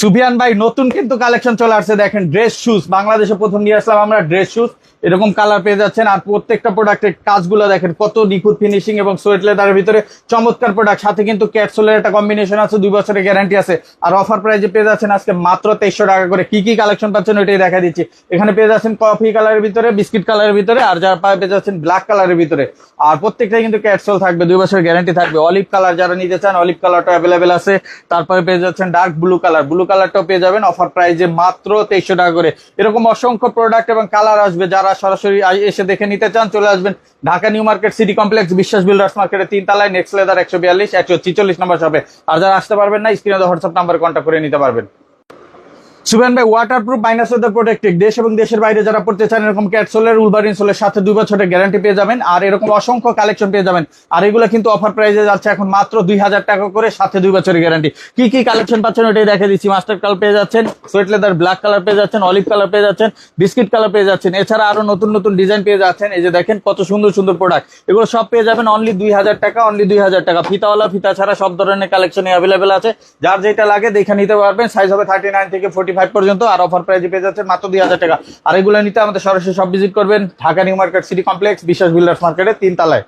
সুফিয়ান ভাই, নতুন কিন্তু কালেকশন চলে আসছে। দেখেন ড্রেস শুজ বাংলাদেশে প্রথম নিয়ে আসলাম আমরা ড্রেস শুজ এরকম কালার পেয়ে যাচ্ছেন। আর প্রত্যেকটা প্রোডাক্টের কাজগুলো দেখেন, কত নিখুঁত ফিনিশিং এবং সোয়েট লেদারের ভিতরে চমৎকার প্রোডাক্ট সাথে কিন্তু ক্যাটসোলের একটা কম্বিনেশন আছে, দুই বছরের গ্যারান্টি আছে। আর অফার প্রাইজে পেয়ে যাচ্ছেন আজকে মাত্র তেইশশো টাকা করে। কি কি কালেকশন পাচ্ছেন ওইটাই দেখা দিচ্ছি। এখানে পেয়ে যাচ্ছেন কফি কালারের ভিতরে বিস্কিট কালারের ভিতরে, আর যার পায়ে পেয়ে যাচ্ছেন ব্ল্যাক কালারের ভিতরে। আর প্রত্যেকটাই কিন্তু ক্যাটসোল থাকবে, দুই বছরের গ্যারান্টি থাকবে। অলিভ কালার যারা নিতে চান অলিভ কালারটা অ্যাভেলেবেল আছে। তারপরে পেয়ে যাচ্ছেন ডার্ক ব্লু কালার ব্লু কালারটাও পেয়ে যাবেন। অফার প্রাইজে মাত্র তেইশশো টাকা করে। এরকম অসংখ্য প্রোডাক্ট এবং কালার আসবে। যারা সরাসরি এসে দেখে নিতে চান, চলে আসবেন Dhaka new market city complex, Biswas builders মার্কেটের তিন তলায় নেক্সট লেদার একশো বিয়াল্লিশ, একশো ছিচল্লিশ নম্বর শপে আর যারা আসতে পারবেন না স্ক্রিনে হোয়াটসঅ্যাপ নাম্বার কন্ট্যাক্ট করে নিতে পারবেন। সুবেন ভাই ওয়াটারপ্রুফ মাইনাস ওয়েদার প্রোটেক্টেড দেশ এবং দেশের বাইরে যারা পড়তে চান, এরকম ক্যাটসোলের উলবার ইনসোলের সাথে দুই বছরের গ্যারান্টি পেয়ে যাবেন। আর এরকম অসংখ্য কালেকশন পেয়ে যাবেন। আর এগুলো কিন্তু অফার প্রাইসে যাচ্ছে এখন মাত্র দুই হাজার টাকা করে, সাথে দুই বছরের গ্যারান্টি কি কি কালেকশন পাচ্ছেন ওটাই দেখে দিচ্ছি। মাস্টার কালার পেয়ে যাচ্ছেন সোয়েট লেদার ব্ল্যাক কালার পেয়ে যাচ্ছেন অলিভ কালার পেয়ে যাচ্ছেন বিস্কিট কালার পেয়ে যাচ্ছেন। এছাড়া আরও নতুন নতুন ডিজাইন পেয়ে যাচ্ছেন। এই যে দেখেন, কত সুন্দর সুন্দর প্রোডাক্ট এগুলো সব পেয়ে যাবেন অনলি দুই হাজার টাকা অনলি দুই হাজার টাকা। ফিতাওয়ালা, ফিতা ছাড়া সব ধরনের কালেকশন অ্যাভেলেবেল আছে। যার যেটা লাগে দেখে নিতে পারবেন। সাইজ হবে থার্টি নাইন থেকে ফোর্টি ফাইভ পর্যন্ত আর অফার প্রাইজে পেয়ে যাচ্ছেন মাত্র দুই হাজার টাকা। আর এগুলো নিতে আমাদের সরাসরি সব ভিজিট করবেন Dhaka new market city complex, Biswas builders মার্কেটে তিন তলায়